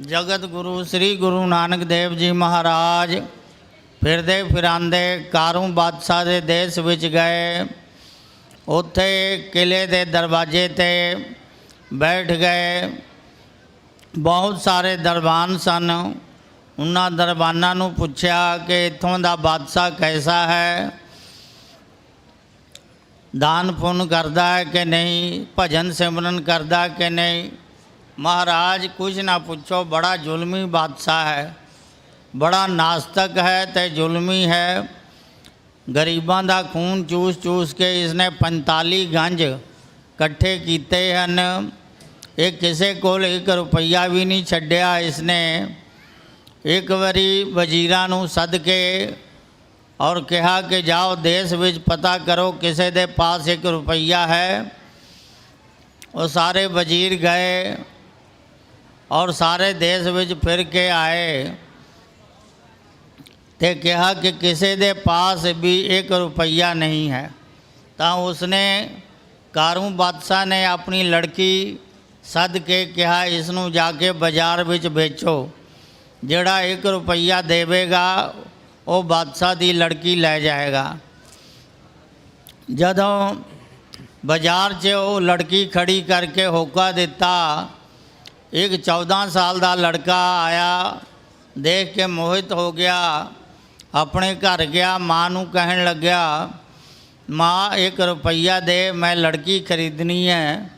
ਜਗਤ ਗੁਰੂ, ਸ੍ਰੀ ਗੁਰੂ ਨਾਨਕ ਦੇਵ ਜੀ ਮਹਾਰਾਜ, ਫਿਰਦੇ ਫਿਰਾਂਦੇ ਕਾਰੂ ਬਾਦਸ਼ਾਹ ਦੇ ਦੇਸ਼ ਵਿੱਚ ਗਏ। ਉੱਥੇ ਕਿਲੇ ਦੇ ਦਰਵਾਜ਼ੇ ਤੇ ਬੈਠ ਗਏ। ਬਹੁਤ ਸਾਰੇ ਦਰਬਾਨ ਸਨ। ਉਹਨਾਂ ਦਰਬਾਨਾਂ ਨੂੰ ਪੁੱਛਿਆ ਕਿ ਇੱਥੋਂ ਦਾ ਬਾਦਸ਼ਾਹ ਕੈਸਾ ਹੈ? ਦਾਨ ਪੁੰਨ ਕਰਦਾ ਹੈ ਕਿ ਨਹੀਂ? ਭਜਨ ਸਿਮਰਨ ਕਰਦਾ ਕਿ ਨਹੀਂ? ਮਹਾਰਾਜ, ਕੁਝ ਨਾ ਪੁੱਛੋ, ਬੜਾ ਜ਼ੁਲਮੀ ਬਾਦਸ਼ਾਹ ਹੈ। ਬੜਾ ਨਾਸਤਕ ਹੈ ਤੇ ਜ਼ੁਲਮੀ ਹੈ। ਗਰੀਬਾਂ ਦਾ ਖੂਨ ਚੂਸ ਚੂਸ ਕੇ ਇਸਨੇ 45 ਗੰਜ ਇਕੱਠੇ ਕੀਤੇ ਹਨ। ਇਹ ਕਿਸੇ ਕੋਲ 1 ਰੁਪਈਆ ਵੀ ਨਹੀਂ ਛੱਡਿਆ ਇਸਨੇ। ਇੱਕ ਵਾਰੀ ਵਜ਼ੀਰਾਂ ਨੂੰ ਸੱਦ ਕੇ ਔਰ ਕਿਹਾ ਕਿ ਜਾਓ, ਦੇਸ਼ ਵਿੱਚ ਪਤਾ ਕਰੋ ਕਿਸੇ ਦੇ ਪਾਸ 1 ਰੁਪਈਆ ਹੈ। ਉਹ ਸਾਰੇ ਵਜ਼ੀਰ ਗਏ। ਔਰ ਸਾਰੇ ਦੇਸ਼ ਵਿੱਚ ਫਿਰ ਕੇ ਆਏ ਤੇ ਕਿਹਾ ਕਿ ਕਿਸੇ ਦੇ ਪਾਸ ਵੀ 1 ਰੁਪਈਆ ਨਹੀਂ ਹੈ। ਤਾਂ ਉਸਨੇ ਕਾਰੂ ਬਾਦਸ਼ਾਹ ਨੇ ਆਪਣੀ ਲੜਕੀ ਸੱਦ ਕੇ ਕਿਹਾ, ਇਸ ਨੂੰ ਜਾ ਕੇ ਬਾਜ਼ਾਰ ਵਿੱਚ ਵੇਚੋ। ਜਿਹੜਾ 1 ਰੁਪਈਆ ਦੇਵੇਗਾ, ਉਹ ਬਾਦਸ਼ਾਹ ਦੀ ਲੜਕੀ ਲੈ ਜਾਏਗਾ। ਜਦੋਂ ਬਾਜ਼ਾਰ 'ਚ ਉਹ ਲੜਕੀ ਖੜੀ ਕਰਕੇ ਹੋਕਾ ਦਿੱਤਾ ਇੱਕ 14 ਸਾਲ ਦਾ ਲੜਕਾ ਆਇਆ, ਦੇਖ ਕੇ ਮੋਹਿਤ ਹੋ ਗਿਆ, ਆਪਣੇ ਘਰ ਗਿਆ, ਮਾਂ ਨੂੰ ਕਹਿਣ ਲੱਗਿਆ, ਮਾਂ 1 ਰੁਪਈਆ ਦੇ, ਮੈਂ ਲੜਕੀ ਖਰੀਦਣੀ ਹੈ,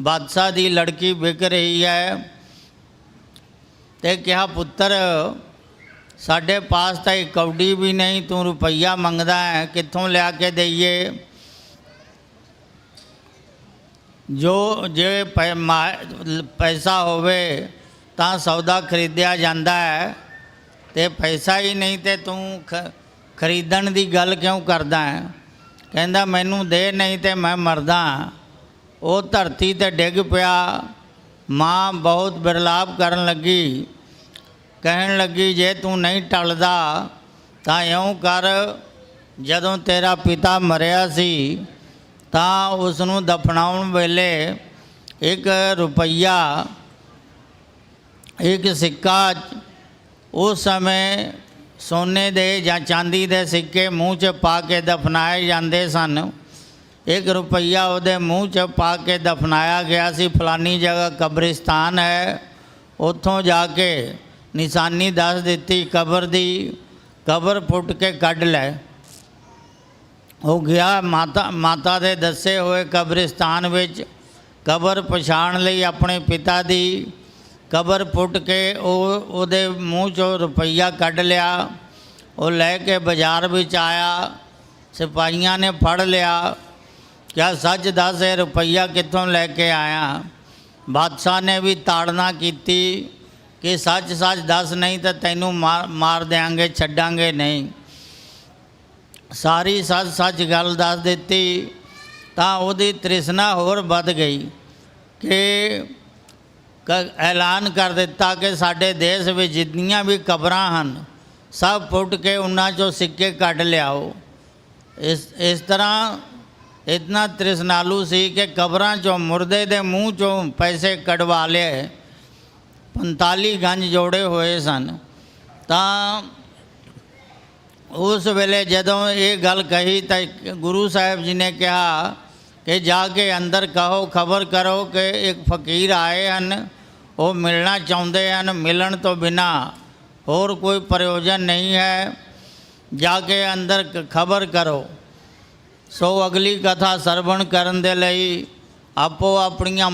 ਬਾਦਸ਼ਾਹ ਦੀ ਲੜਕੀ ਵਿਕ ਰਹੀ ਹੈ। ਤੇ ਕਿਹਾ, ਪੁੱਤਰ, ਸਾਡੇ ਪਾਸ ਤਾਂ ਇੱਕ ਕੌਡੀ ਵੀ ਨਹੀਂ, ਤੂੰ ਰੁਪਈਆ ਮੰਗਦਾ ਹੈ, ਕਿੱਥੋਂ ਲਿਆ ਕੇ ਦਈਏ? ਜੋ ਜੇ ਪੈ- ਮਾ- ਪੈਸਾ ਹੋਵੇ ਤਾਂ ਸੌਦਾ ਖਰੀਦਿਆ ਜਾਂਦਾ ਹੈ ਤੇ ਪੈਸਾ ਹੀ ਨਹੀਂ ਤੇ ਤੂੰ ਖਰੀਦਣ ਦੀ ਗੱਲ ਕਿਉਂ ਕਰਦਾ ਹੈ? ਕਹਿੰਦਾ, ਮੈਨੂੰ ਦੇ ਨਹੀਂ ਤੇ ਮੈਂ ਮਰਦਾ ਉਹ ਧਰਤੀ ਤੇ ਡਿੱਗ ਪਿਆ। ਮਾਂ ਬਹੁਤ ਬਿਰਲਾਪ ਕਰਨ ਲੱਗੀ। ਕਹਿਣ ਲੱਗੀ, ਜੇ ਤੂੰ ਨਹੀਂ ਟਲਦਾ ਤਾਂ ਇਉਂ ਕਰ, ਜਦੋਂ ਤੇਰਾ ਪਿਤਾ ਮਰਿਆ ਸੀ ਤਾਂ ਉਸ ਨੂੰ ਦਫਨਾਉਣ ਵੇਲੇ ਇੱਕ ਰੁਪਈਆ, ਇੱਕ ਸਿੱਕਾ ਉਸ ਸਮੇਂ ਸੋਨੇ ਦੇ ਜਾਂ ਚਾਂਦੀ ਦੇ ਸਿੱਕੇ ਮੂੰਹ 'ਚ ਪਾ ਕੇ ਦਫਨਾਏ ਜਾਂਦੇ ਸਨ। ਇੱਕ ਰੁਪਈਆ ਉਹਦੇ ਮੂੰਹ 'ਚ ਪਾ ਕੇ ਦਫਨਾਇਆ ਗਿਆ ਸੀ। ਫਲਾਨੀ ਜਗ੍ਹਾ ਕਬਰਿਸਤਾਨ ਹੈ। ਉੱਥੋਂ ਜਾ ਕੇ ਨਿਸ਼ਾਨੀ ਦੱਸ ਦਿੱਤੀ, ਕਬਰ ਦੀ, ਕਬਰ ਪੁੱਟ ਕੇ ਕੱਢ ਲੈ। ਉਹ ਗਿਆ ਮਾਤਾ ਮਾਤਾ ਦੇ ਦੱਸੇ ਹੋਏ ਕਬਰਿਸਤਾਨ ਵਿੱਚ, ਕਬਰ ਪਛਾਣ ਲਈ ਆਪਣੇ ਪਿਤਾ ਦੀ, ਕਬਰ ਪੁੱਟ ਕੇ ਉਹ ਉਹਦੇ ਮੂੰਹ ਚੋਂ ਰੁਪਈਆ ਕੱਢ ਲਿਆ, ਉਹ ਲੈ ਕੇ ਬਾਜ਼ਾਰ ਵਿੱਚ ਆਇਆ, ਸਿਪਾਹੀਆਂ ਨੇ ਫੜ ਲਿਆ ਕਿਆ ਸੱਚ ਦੱਸ, ਇਹ ਰੁਪਈਆ ਕਿੱਥੋਂ ਲੈ ਕੇ ਆਇਆ? ਬਾਦਸ਼ਾਹ ਨੇ ਵੀ ਤਾੜਨਾ ਕੀਤੀ ਕਿ, ਸੱਚ ਸੱਚ ਦੱਸ, ਨਹੀਂ ਤਾਂ ਤੈਨੂੰ ਮਾਰ ਮਾਰ ਦਿਆਂਗੇ, ਛੱਡਾਂਗੇ ਨਹੀਂ। ਸਾਰੀ ਸੱਚ ਸੱਚ ਗੱਲ ਦੱਸ ਦਿੱਤੀ, ਤਾਂ ਉਹਦੀ ਤ੍ਰਿਸ਼ਨਾ ਹੋਰ ਵੱਧ ਗਈ ਕਿ ਕ- ਐਲਾਨ ਕਰ ਦਿੱਤਾ ਕਿ ਸਾਡੇ ਦੇਸ਼ ਵਿੱਚ ਜਿੰਨੀਆਂ ਵੀ ਕਬਰਾਂ ਹਨ, ਸਭ ਪੁੱਟ ਕੇ ਉਹਨਾਂ ਚੋਂ ਸਿੱਕੇ ਕੱਢ ਲਿਆਓ। ਇਸ ਇਸ ਤਰ੍ਹਾਂ ਇਤਨਾ ਤ੍ਰਿਸ਼ਨਾਲੂ ਸੀ ਕਿ ਕਬਰਾਂ ਚੋਂ ਮੁਰਦੇ ਦੇ ਮੂੰਹ ਚੋਂ ਪੈਸੇ ਕਢਵਾ ਲਏ 45 ਗੰਜ ਜੋੜੇ ਹੋਏ ਸਨ। ਤਾਂ ਉਸ ਵੇਲੇ ਜਦੋਂ ਇਹ ਗੱਲ ਕਹੀ ਤਾਂ ਗੁਰੂ ਸਾਹਿਬ ਜੀ ਨੇ ਕਿਹਾ ਕਿ ਜਾ ਕੇ ਅੰਦਰ ਕਹੋ, ਖਬਰ ਕਰੋ ਕਿ ਇੱਕ ਫਕੀਰ ਆਏ ਹਨ। ਉਹ ਮਿਲਣਾ ਚਾਹੁੰਦੇ ਹਨ, ਮਿਲਣ ਤੋਂ ਬਿਨਾ ਹੋਰ ਕੋਈ ਪ੍ਰਯੋਜਨ ਨਹੀਂ ਹੈ। ਜਾ ਕੇ ਅੰਦਰ ਖਬਰ ਕਰੋ। ਸੋ ਅਗਲੀ ਕਥਾ ਸਰਵਣ ਕਰਨ ਦੇ ਲਈ ਆਪੋ ਆਪਣੀਆਂ